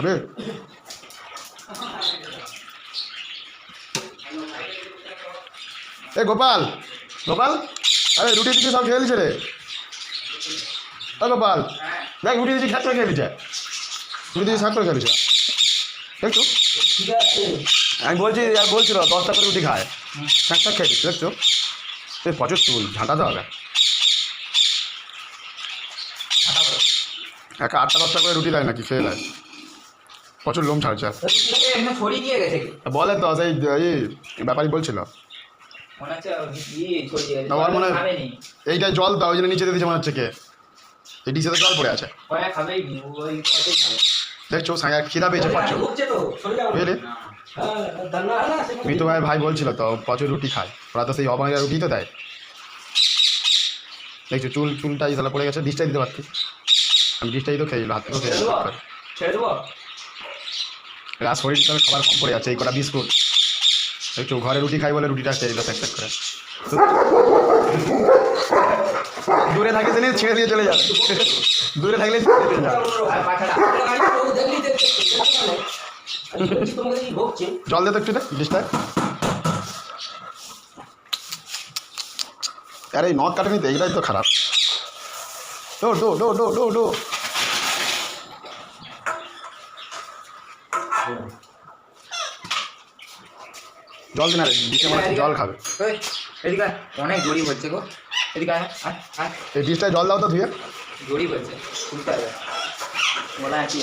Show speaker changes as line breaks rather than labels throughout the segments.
হবে এ গোপাল গোপাল? আরে, রুটি দিচ্ছি সব খেয়ে রে। গোপাল, দেখ, রুটি দিচ্ছি খেয়ে দিচ্ছে রুটি দিচ্ছি করে খেয়ে দেখছ? আমি বলছি, আর বলছিল দশটা করে রুটি খায়। শাক খেয়ে দিচ্ছে দেখছ? সে প্রচুর চুল ঝাঁটাতে হবে। একা আটটা দশটা করে রুটি দেয় নাকি, খেয়ে দেয়? প্রচুর লোম ছাড়ছে? বলে তো সেই ব্যাপারই বলছিল। আমার মনে হয়- এইটাই জল দাও ওই জন্য নিচে দিয়ে দিয়েছে মনে হচ্ছে কে। এই ডিসে তো জল পড়ে আছে। দেখছ সাঁয়া খিদা পেয়েছে প্রচুর
তো
বুঝলি? মিতু ভাই ভাই বলছিল তো প্রচুর রুটি খায়। ওরা তো সেই অবাঙালি রুটি তো দেয়। দেখছ চুল চুলটাই তাহলে পড়ে গেছে ডিসটাই দিতে পারতি। আমি ডিসটাই তো খেয়ে হাত থেকে খেয়ে
ছেড়ে দেবো?
আর শরীর তো খাবার কম পড়ে যাচ্ছে, এই কটা বিস্কুট। একটু ঘরে রুটি খাই বলে রুটিটা খেয়ে দিল প্যাক করে। দূরে থাকে তিনি ছেড়ে দিয়ে চলে যাবে। দূরে থাকলে
না
জল দে তো একটু দে ডিসটা আরে, এই নখ কাটেনি তো এইটাই তো খারাপ। ডো ডো ডো ডো ডো ডো জল দিন ডিসে মনে হচ্ছে জল খাবে।
এদিকে অনেক জড়ি বলছে গো। এদিকে।
এই ডিসটায় জল দাও তো ধুয়ে।
জড়ি বলছে শুনতে হবে আছে।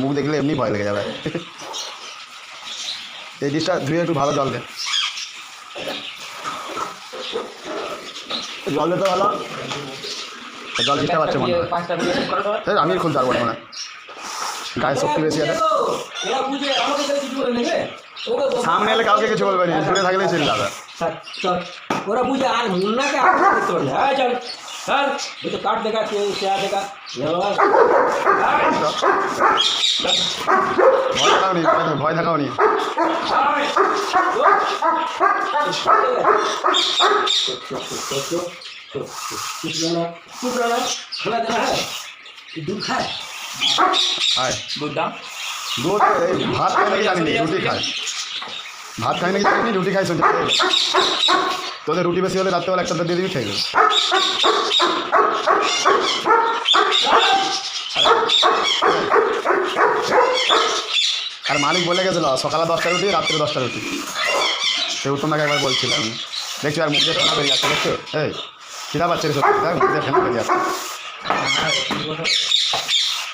মুখ দেখলে এমনি ভয় লেগে যাবে। এই ডিশটা ধুয়ে একটু ভালো জল দে। জল দে তো ভালো। জল দিতে পারছে মনে হয়। আমি খুলতে পারব না গায়ে শক্তি বেশি আছে। সামনে এলে কাউকে কিছু বলবে না। দূরে থাকলে
চিল যাবে ওরা বুঝে আর মুন্নাকে আর করতে হ্যাঁ চল তো কাট দেখা কে সে দেখা
ভয় থাকাও নি। ভয় থাকাও
দুধ খায়
দুধ দুধ ভাত রুটি খায় ভাত খাই নাকি জানি রুটি খাইছো? তোদের রুটি বেশি হলে রাত্রেবেলা একটা দিয়ে দিবি খাই আর মালিক বলে গেছিল সকালে দশটা রুটি রাত্রে দশটা রুটি সে উত্তম একবার বলছিলাম দেখছি আর মুখে বেরিয়ে যাচ্ছে দেখছ এই খিদা পাচ্ছে রে সত্যি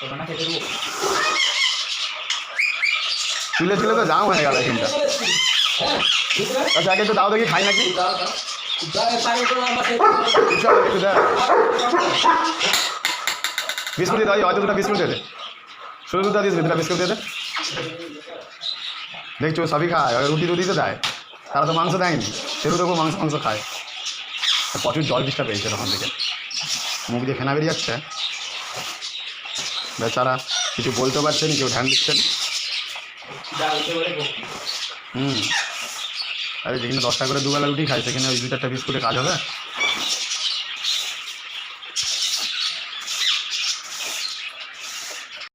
ওখানে খেতে দেবো
চুলে চুলে তো জাম হয়ে গেল এখানটা আচ্ছা আগে একটু দাও দেখি, খাই নাকি? বিস্কুট দিয়ে দাও হয়তো দুটো বিস্কুট দিয়ে দে। শুধু দুটো দিস দুটা বিস্কুট দিয়ে দে। দেখছ, সবই খায়, রুটি রুটি তো দেয়। তারা তো মাংস দেয়নি সেরু দেখো মাংস মাংস খায়। প্রচুর জল ডিস্টার্ব পেয়েছে ওখান থেকে। মুখ দিয়ে ফেনা বেরিয়ে যাচ্ছে। বেচারা কিছু বলতে পারছেন কেউ ধ্যান দিচ্ছেন। হুম। আরে যেখানে দশটা করে দুবেলা রুটি খায়, সেখানে ওই দু চারটা বিস্কুটে কাজ হবে?